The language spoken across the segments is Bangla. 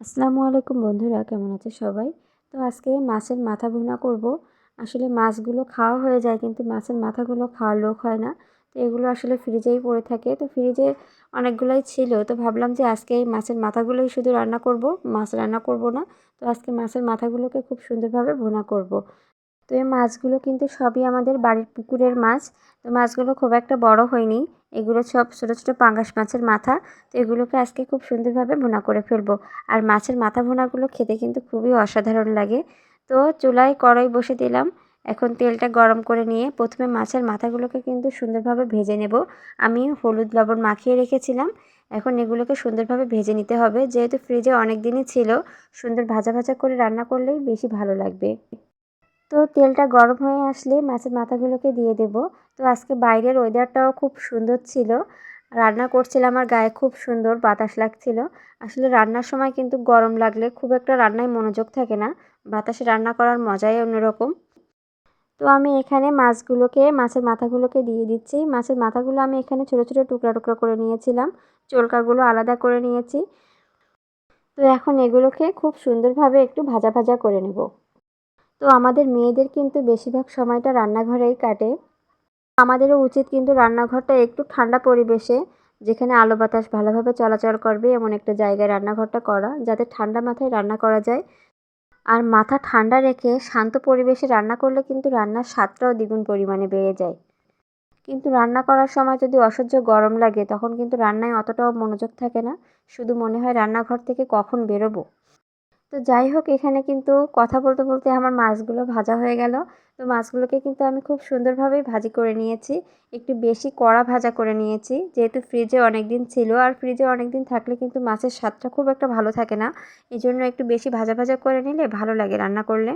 আসসালামু আলাইকুম বন্ধুরা, কেমন আছে সবাই? তো আজকে মাছের মাথা ভুনা করব। আসলে মাছগুলো খাওয়া হয়ে যায় কিন্তু মাছের মাথাগুলো খাওয়ার লোক হয় না। তো এগুলো আসলে ফ্রিজেই পড়ে থাকে। তো ফ্রিজে অনেকগুলোই ছিল। তো ভাবলাম যে আজকে এই মাছের মাথাগুলোই শুধু রান্না করব, মাছ রান্না করব না। তো আজকে মাছের মাথাগুলোকে খুব সুন্দরভাবে ভুনা করব। তো এই মাছগুলো কিন্তু সবই আমাদের বাড়ির পুকুরের মাছ। তো মাছগুলো খুব একটা বড় হয়নি। এগুলো সব ছোটো ছোটো পাঙ্গাস মাছের মাথা। তো এগুলোকে আজকে খুব সুন্দরভাবে ভুনা করে ফেলব। আর মাছের মাথা ভুনাগুলো খেতে কিন্তু খুবই অসাধারণ লাগে। তো চুলায় কড়াই বসে দিলাম। এখন তেলটা গরম করে নিয়ে প্রথমে মাছের মাথাগুলোকে কিন্তু সুন্দরভাবে ভেজে নেব। আমি হলুদ লবণ মাখিয়ে রেখেছিলাম। এখন এগুলোকে সুন্দরভাবে ভেজে নিতে হবে। যেহেতু ফ্রিজে অনেক দিনই ছিল, সুন্দর ভাজা ভাজা করে রান্না করলেই বেশি ভালো লাগবে। তো তেলটা গরম হয়ে আসলে মাছের মাথাগুলোকে দিয়ে দেব। তো আজকে বাইরের ওয়েদারটাও খুব সুন্দর ছিল। রান্না করছিলাম, আমার গায়ে খুব সুন্দর বাতাস লাগছিল। আসলে রান্নার সময় কিন্তু গরম লাগলে খুব একটা রান্নায় মনোযোগ থাকে না। বাতাসে রান্না করার মজাই অন্যরকম। তো আমি এখানে মাছগুলোকে, মাছের মাথাগুলোকে দিয়ে দিচ্ছি। মাছের মাথাগুলো আমি এখানে ছোটো ছোটো টুকরা টুকরা করে নিয়েছিলাম। চোলকাগুলো আলাদা করে নিয়েছি। তো এখন এগুলোকে খুব সুন্দরভাবে একটু ভাজা ভাজা করে নেব। তো আমাদের মেয়েদের কিন্তু বেশিরভাগ সময়টা রান্নাঘরেই কাটে। আমাদেরও উচিত কিন্তু রান্নাঘরটা একটু ঠান্ডা পরিবেশে, যেখানে আলো বাতাস ভালোভাবে চলাচল করবে এমন একটা জায়গায় রান্নাঘরটা করা, যাতে ঠান্ডা মাথায় রান্না করা যায়। আর মাথা ঠান্ডা রেখে শান্ত পরিবেশে রান্না করলে কিন্তু রান্নার স্বাদটাও দ্বিগুণ পরিমাণে বেড়ে যায়। কিন্তু রান্না করার সময় যদি অসহ্য গরম লাগে, তখন কিন্তু রান্নায় অতটাও মনোযোগ থাকে না। শুধু মনে হয় রান্নাঘর থেকে কখন বেরোবো। তো যাই হোক, এখানে কিন্তু কথা বলতে বলতে আমার মাছগুলো ভাজা হয়ে গেল। তো মাছগুলোকে কিন্তু আমি খুব সুন্দরভাবেই ভাজি করে নিয়েছি। একটু বেশি কড়া ভাজা করে নিয়েছি। যেহেতু ফ্রিজে অনেক দিন ছিল, আর ফ্রিজে অনেক দিন থাকলে কিন্তু মাছের স্বাদটা খুব একটা ভালো থাকে না। এই জন্য একটু বেশি ভাজা ভাজা করে নিলে ভালো লাগে রান্না করলে।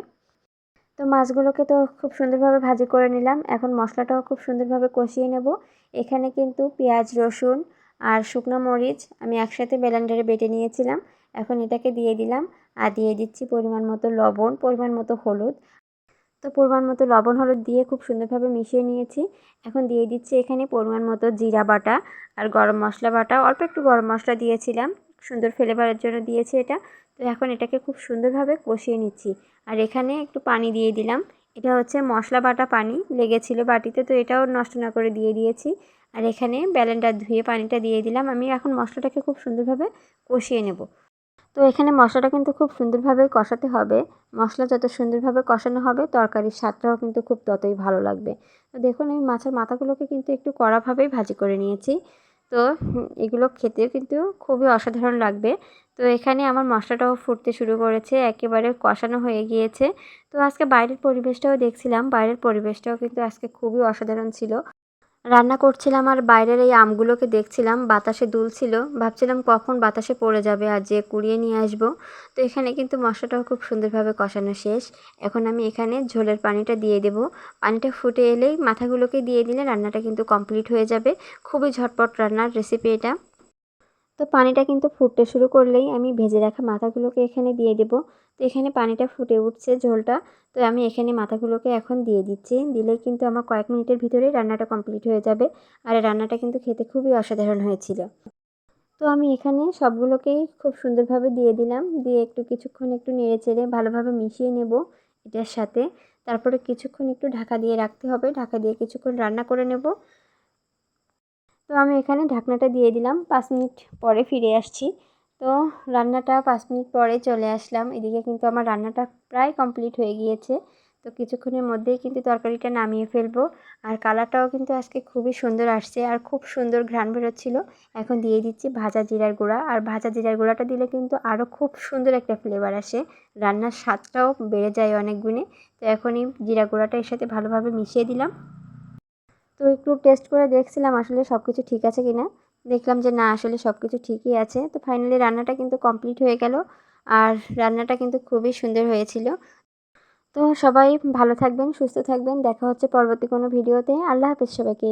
তো মাছগুলোকে তো খুব সুন্দরভাবে ভাজি করে নিলাম। এখন মশলাটাও খুব সুন্দরভাবে কষিয়ে নেব। এখানে কিন্তু পেঁয়াজ, রসুন আর শুকনো মরিচ আমি একসাথে ব্লেন্ডারে বেটে নিয়েছিলাম। এখন এটাকে দিয়ে দিলাম। আর দিয়ে দিচ্ছি পরিমাণ মতো লবণ, পরিমাণ মতো হলুদ। তো পরিমাণ মতো লবণ, হলুদ দিয়ে খুব সুন্দরভাবে মিশিয়ে নিয়েছি। এখন দিয়ে দিচ্ছি এখানে পরিমাণ মতো জিরা বাটা আর গরম মশলা বাটা। অল্প একটু গরম মশলা দিয়েছিলাম, সুন্দর ফ্লেভারের জন্য দিয়েছি এটা। তো এখন এটাকে খুব সুন্দরভাবে কষিয়ে নিচ্ছি। আর এখানে একটু পানি দিয়ে দিলাম। এটা হচ্ছে মশলা বাটা পানি, লেগেছিল বাটিতে, তো এটাও নষ্ট না করে দিয়ে দিয়েছি। আর এখানে ব্যালেন্ডার ধুয়ে পানিটা দিয়ে দিলাম। আমি এখন মশলাটাকে খুব সুন্দরভাবে কষিয়ে নেব। তো এখানে মশলাটা কিন্তু খুব সুন্দরভাবে কষাতে হবে। মশলা যত সুন্দরভাবে কষানো হবে, তরকারির স্বাদটাও কিন্তু খুব ততই ভালো লাগবে। তো দেখুন, আমি মাছের মাথাগুলোকে কিন্তু একটু কড়াভাবেই ভাজি করে নিয়েছি। তো এগুলো খেতে কিন্তু খুবই অসাধারণ লাগবে। তো এখানে আমার মশলাটাও ফুটতে শুরু করেছে, একেবারে কষানো হয়ে গিয়েছে। তো আজকে বাইরের পরিবেশটাও দেখছিলাম, বাইরের পরিবেশটাও কিন্তু আজকে খুবই অসাধারণ ছিল। রান্না করছিলাম আর বাইরের এই আমগুলোকে দেখছিলাম, বাতাসে দুলছিল। ভাবছিলাম কখন বাতাসে পড়ে যাবে আর যে কুড়িয়ে নিয়ে আসব। তো এখানে কিন্তু মশলাটাও খুব সুন্দরভাবে কষানো শেষ। এখন আমি এখানে ঝোলের পানিটা দিয়ে দেব। পানিটা ফুটে এলেই মাথাগুলোকে দিয়ে দিলে রান্নাটা কিন্তু কমপ্লিট হয়ে যাবে। খুবই ঝটপট রান্নার রেসিপি এটা। তো পানিটা কিন্তু ফুটতে শুরু করলেই আমি ভেজে রাখা মাথাগুলোকে এখানে দিয়ে দেব। তো এখানে পানিটা ফুটে উঠছে ঝোলটা। তো আমি এখানে মাথাগুলোকে এখন দিয়ে দিচ্ছি। দিলেই কিন্তু আমার কয়েক মিনিটের ভিতরেই রান্নাটা কমপ্লিট হয়ে যাবে। আর রান্নাটা কিন্তু খেতে খুবই অসাধারণ হয়েছিল। তো আমি এখানে সবগুলোকেই খুব সুন্দরভাবে দিয়ে দিলাম। দিয়ে একটু কিছুক্ষণ একটু নেড়ে চেড়ে ভালোভাবে মিশিয়ে নেব এটার সাথে। তারপরে কিছুক্ষণ একটু ঢাকা দিয়ে রাখতে হবে। ঢাকা দিয়ে কিছুক্ষণ রান্না করে নেব। তো আমি এখানে ঢাকনাটা দিয়ে দিলাম, পাঁচ মিনিট পরে ফিরে আসছি। তো রান্নাটা পাঁচ মিনিট পরে চলে আসলাম। এদিকে কিন্তু আমার রান্নাটা প্রায় কমপ্লিট হয়ে গিয়েছে। তো কিছুক্ষণের মধ্যেই কিন্তু তরকারিটা নামিয়ে ফেলব। আর কালারটাও কিন্তু আজকে খুবই সুন্দর আসছে আর খুব সুন্দর ঘ্রাণ বেরোচ্ছিল। এখন দিয়ে দিচ্ছি ভাজা জিরার গুঁড়া। আর ভাজা জিরার গুঁড়াটা দিলে কিন্তু আরও খুব সুন্দর একটা ফ্লেভার আসে। রান্নার স্বাদটাও বেড়ে যায় অনেক গুণে। তো এখনই জিরা গুঁড়াটা এর সাথে ভালোভাবে মিশিয়ে দিলাম। তো একটু টেস্ট করে দেখছিলাম আসলে সব কিছু ঠিক আছে কি না দেখলাম যে না, আসলে সব কিছু ঠিকই আছে। তো ফাইনালি রান্নাটা কিন্তু কমপ্লিট হয়ে গেল। আর রান্নাটা কিন্তু খুবই সুন্দর হয়েছিল। তো সবাই ভালো থাকবেন, সুস্থ থাকবেন। দেখা হচ্ছে পরবর্তী কোনো ভিডিওতে আল্লাহ হাফেজ সবাইকে।